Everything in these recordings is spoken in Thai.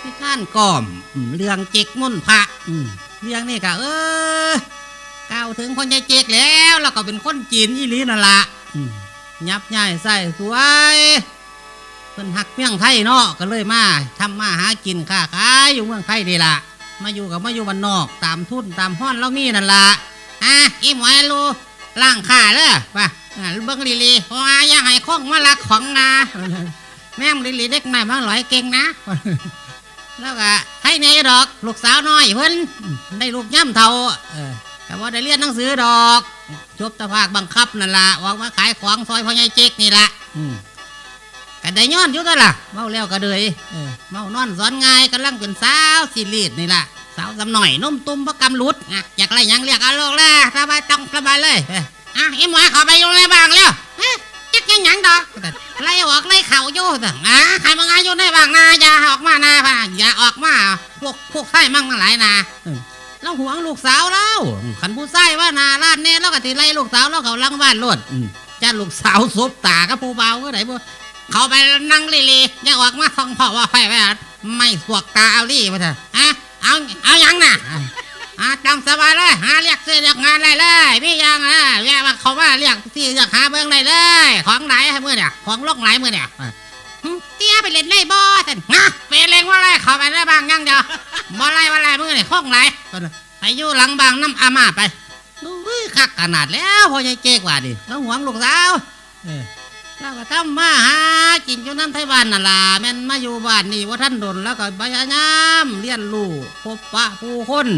ที่ข้านก่อมเรื่องจิกมุ่นพระเรื่องนี่ก็เออก้าวถึงคนใจเจกแล้วแล้วก็เป็นคนจีนอีหลีนั่นละยับย่ายใส่สวยเพิ่นหักเมืองไทยเนาะก็เลยมาทำมาหากินค้าขายอยู่เมืองไทยนี่ละมาอยู่กับมาอยู่บ้านนอกตามทุนตามห้อนเรามีนั่นละอะอีหมวยรูล่างขาเลยป่ะเบิ้งลีลีพราะว่าอย่าให้ข้องมาลักของนา แม่งลีลีเด็กใหม่มาหลอยเก่งนะ แล้วก็ให้เนยดอกลูกสาวน้อยเพิ่นได้ลูกย่ำเท่าเออแต่ว่าได้เรียนหนังสือดอกจบแตะภาคบังคับนั่นละว่ามาขายของซอยพ่อใหญ่เจ๊กนี่ละอืมก็ได้ย้อนอยู่ตัวล่ะเมาแล้วก็เดยเออเมานอนสอนง่ายกำลังเป็นสาวสิรีดนี่ล่ะสาวสำหน่อยนุ่มตุ้มพระกำลุดอะอยากอะไรหยังเรียกเอาลูกละสบายต้องสบายเลยเอออะไอ้หมอเขอไปอยู่ในบ้างแล้วเฮ้ยจักยังหยังดอก ไล่ออกไล่เข่าอยู่แต่อะใครมางานอยู่ในบ้างนาอย่าออกมานาพ่ะอย่าออกมาพวกพวกไส้มั่งทั้งหลายนาเออเราหวงลูกสาวแล้วขันผู้ไส้ว่านาลาดเนี่ยเราก็ติไล่ลูกสาวเราเขาลังบ้านรดจ้าลูกสาวซบตากับผู้เบาก็ไหนบ่เขาไปนั่งลีลีอย่าออกมาฟังพ่อว่าไฟไว้อะไม่สวกตาเอาลี่มาเถอะฮะเอาเอายังน่ะ อาตามสบายเลยหาเรียกซื้อเรียกงานได้เลยพี่ยังอะแย่ว่าเขาว่าเรียกที่เรียกหาเบิ้งได้เลย ของไหนให้มือเนี่ยของโลกไหนมือเนี่ยเตี้ยไปเล่นได้บ่ท่านฮะไปเล่นว่าไรเขาไปได้บ้างยังเดียวบ่ไรว่าไรมือเนี่ยของไหนไปอยู่หลังบางน้ำอามาไปดูคักขนาดแล้วพ่อใหญ่เจ๊กว่าดิแล้วหวงลูกสาว เราก็ทำมาหากินอยู่น้ำไทยบ้านนั่นล่ะแม่นมาอยู่บ้านนี่ว่าท่านดนแล้วก็พยายามเรียนรู้พบปะผู้คน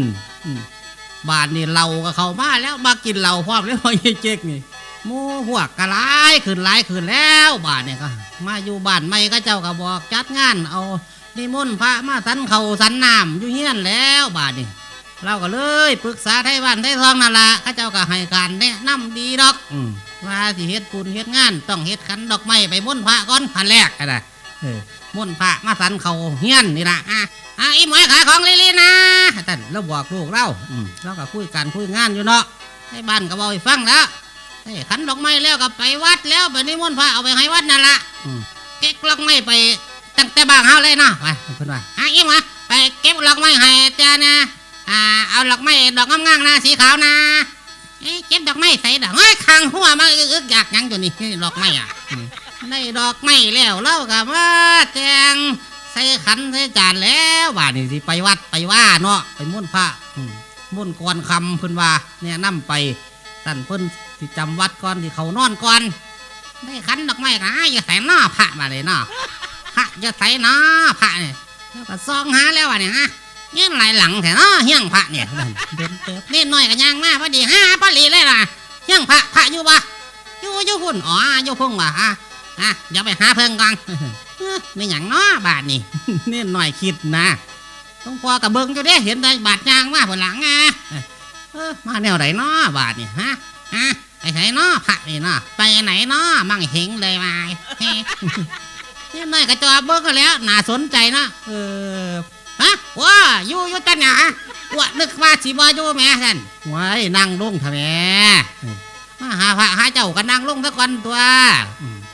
บ้านนี่เราก็เข้ามาแล้วมากินเหล้าพร้อมแล้วพอเยเจ๊กนี่มูพวกกะหลายขึ้นหลายขึ้นแล้วบ้านนี่ก็มาอยู่บ้านใหม่ก็เจ้าก็บอกจัดงาน เอานิมนต์พระมาสันเขาสันน้ำอยู่เฮียนแล้วบ้านนี่เราก็เลยปรึกษาไทยบ้านไทยทองนั่นละข้าเจ้าก็ให้การแนะนำดีดอก อื ว่าสิเฮ็ดบุญเฮ็ดงาน ต้องเฮ็ดขันดอกไม้ไปมุ่นต์พระก่อนขันแรกก็ได้เออมุ่นต์พระมาสันเขาเฮียนนี่ละอะอะอีหมวยขายของลีลีนะท่านเราบอกลูกเราอืมเราก็คุยกันคุยงานอยู่เนาะให้บ้านก็บอกให้ฟังแล้วเฮ้ยขันดอกไม้แล้วก็ไปวัดแล้วไปนิมนต์พระเอาไปให้วัดนั่นละอืมเก็บดอกไม้ไปตั้งแต่บ้านเฮาเลยเนาะไปเพิ่นว่าอะอีหมวยไปเก็บดอกไม้ให้เจ้านะอ่าเอาดอกไม้ดอกงามๆนะสีขาวนะ เอ๊ะเก็บดอกไม้ใส่ดอกเฮ้ยข้างหัวมาอึกๆอยากหยังอยู่นี่นี่ดอกไม้อะอืมได้ดอกไม้แล้วเล่ากับว่าแจงใส่ขันใส่จานแล้วว่านี่สิไปวัดไปว่าเนาะไปมุ่นต์พระอืมมุ่นต์ก่อนคำเพิ่นว่าเนี่ยนํไปสั่นเพิ่นสิจำวัดก่อนที่เขานอนก่อนได้ขันดอกไม้ก็หาอย่าใส่หน้าพระมาเลยเนาะพระอย่าใส่หน้าพระเนี่ยแล้วก็ซองหาแล้วว่ะเนี่ยฮะ เงี้ยหลายหลังแถเนาะเฮี้ยงพระเนี่ยเดินเติบเล่นน้อยกันยางมาพอดีห้าพอดีเลยล่ะเฮี้ยงพระพระอยู่ปะอยู่อยู่หุ่นอ๋ออยู่พุ่งว่ะฮะอะเดี๋ยวไปหาเพิ่งก่อนไม่หยังเนาะบาทนี่เน่นหน่อยคิดนะต้องพอกับเบิ้งอยู่เด้เห็นได้บาทยางมาบนหลังอะเออมาแนวไหนเนาะบาทนี่ฮะฮะไปไหนเนาะพระนี่เนาะไปไหนเนาะมั่งเฮงเลยมาเนี่ยน้อยกระจอเบิ้งก็แล้วน่าสนใจเนาะเออ ฮะว้าอยู่อยู่ตันหนาว่านึกว่าสิบ่อยู่แม่ท่านไว้นั่งลงทำแม่มาหาพระหาเจ้าก็นั่งลงสักวันตัว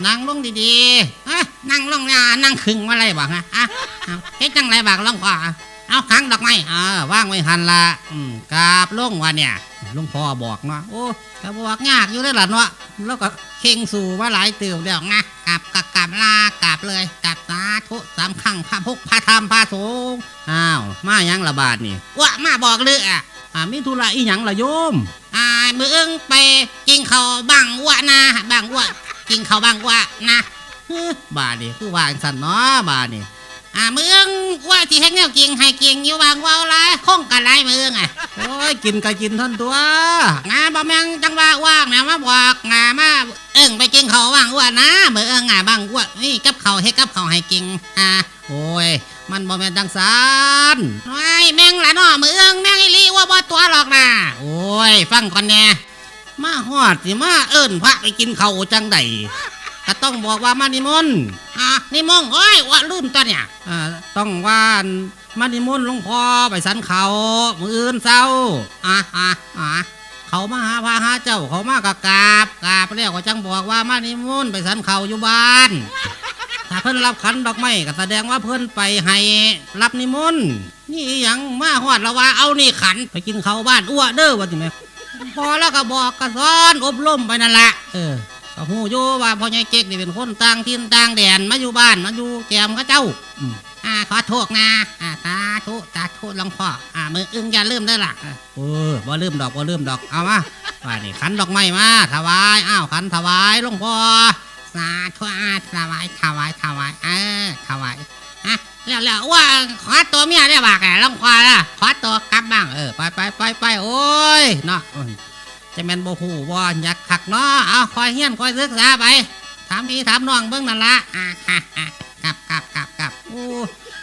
นั่งลงดีๆฮะนั่งลงเนี่ยนั่งขึงมาอะไรบ้างฮะอะเอาเฮ็ดจังไรบ้างลองพ่ออะเอาขังดอกไม้เออว่างไว้หันละอืมกราบลงวันเนี่ย หลุงพ่อบอกเนาะโอ้ก็บอกยากอยู่ได้อล่ะเนาะแล้วก็เข่งสู่มาหลายเติบแล้วนะกราบกราบกราบลากราบเลยกราบสาธุสามครั้งพระพุกพระธรรมพระสงฆ์อ้าว มายังละบาทนี่ว่ามาบอกเลยอะอ่ามีธุระอีหยังละโยมอ่ามือเอิงไปกินเขาวบังวะนะบังวะกินเขาวบังวะนะเฮ้อบาทนี่คือวางสันเนาะบาทนี่ อ่ามือเอิงว่าที่ให้แนวกินให้กินอยู่บางว่าอะไรคงกันไรมือเอิงอะโอ้ยกินก็กินท่านตัวงาบ่แมงจังว่าว่างนะมาบอกงามาเอิงไปกินเขาวบังวะนะมือเอิงอะบังวะนี่กับเขาวให้กับเขาวให้กินอ่าโอ้ยมันบ่แม่นจังสารไอ้ยแม่งละเนาะมือเอิงแม่งอีหลีว่าบ่ตัวหรอกนะโอ้ย ฟังก่อนแน่มาฮอดสิมาเอิ้นพระไปกินข้าวจังใด ก็ต้องบอกว่ามานิมนต์อะนิมนต์โอ้ยว่าลืมตัวเนี่ยอ่าต้องว่ามานิมนต์หลวงพ่อไปสันเขามืออื่นเศร้าอะอะอะเขามาหาพระหาเจ้าเขามากะกราบกราบแล้วก็จังบอกว่ามานิมนต์ไปสันเขาอยู่บ้านทถ้าเพิ่นรับขันดอกไม้ก็แสดงว่าเพิ่นไปให้รับนิมนต์นี่อิหยังมาฮอดและว่าเอานี่ขันไปกินข้าวบ้านอ้วเด้อว่าติแม่พอแล้วก็บอกก็สอนอบรมไปนั่นละเออ ก็ฮู้อยู่ว่าพ่อใหญ่เจ๊กนี่เป็นคนต่างถิ่นต่างแดนมาอยู่บ้านมาอยู่แกมกับเจ้าอืมอ่าขอโทษนะอ่าสาธุสาธุหลวงพ่ออ่ามืออึ้งอย่าลืมเด้อล่ะเออบ่ลืมดอกบ่ลืมดอกเอามาว่านี่ขันดอกไม้มาถวายอ้าวขันถวายหลวงพ่อสาธุอาถวายถวายถวายเออถวายฮะแล้วแล้วว่าขอตัวเมียได้บากแกลองควาละขอตัวกลับบ้างเออไปไปไปไปโอ้ยเนาะอืม จะแม่นบ่ฮู้บ่อยากคักเนาะเอาคอยเฮี้ยนคอยศึกษาไปถามพี่ถามน้องเบิ่งนั่นละอ่าฮ่าฮ่ากลับกลับกลับกลับโอ้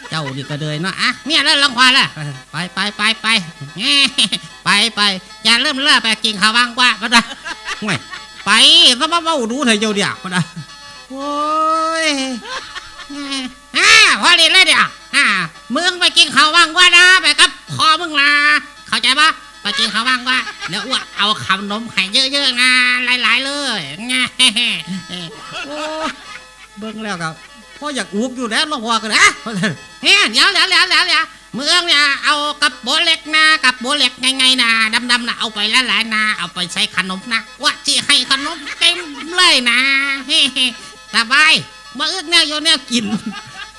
เจ้านี่ก็เลยเนาะอะเมียแล้วลองควาละไปไปไปไปไปไปอย่าเริ่มเล่อไปกินข้าวบ้างกว่าปะนะห่วยไปซะมาเว้าดูเถอเจ้าเดียวปะนะโอ้ยฮ่าพอดีเลยเดียวฮ่ามึงไปกินข้าวว่างว่านะไปกับพ่อมึงนะเข้าใจปะ ไปกินข้าว่างว่าแล้วอ้วกเอาขนมให้เยอะๆนะหลาย ๆ เลยง่โอ้เบิ่งแล้วก็พ่ออยากอุกอยู่แล้วลงพอกันนะเฮ้ยเดี๋ยวเดี๋ยวเดี๋ยวเดี๋ยวเดี๋ยวเมืองเนี่ยเอากับโบเล็กนะกับโบเล็กไงๆนะดำๆนะเอาไปหลายๆนะเอาไปใส่ขนมนะว่าจีให้ขนมเต็มเลยนะเฮ้สบายมาอึกแนวโยนแนวกิน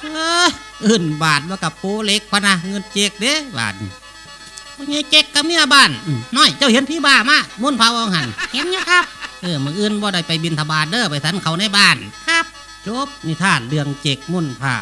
เอออื่นบาทว่ากับโปเล็กพะนะเงินเจกเด้บาท พวกนี้เจกกับเมียบ้านอืมน้อยเจ้าเห็นพี่บ้ามามุ่นเผาเอาหันเห็นอยู่ครับ เออมืออื่นบ่ได้ไปบินทบาทเด้อไปสันเขาในบ้าน ครับ จบนิทานเรื่องเจกมุ่นผา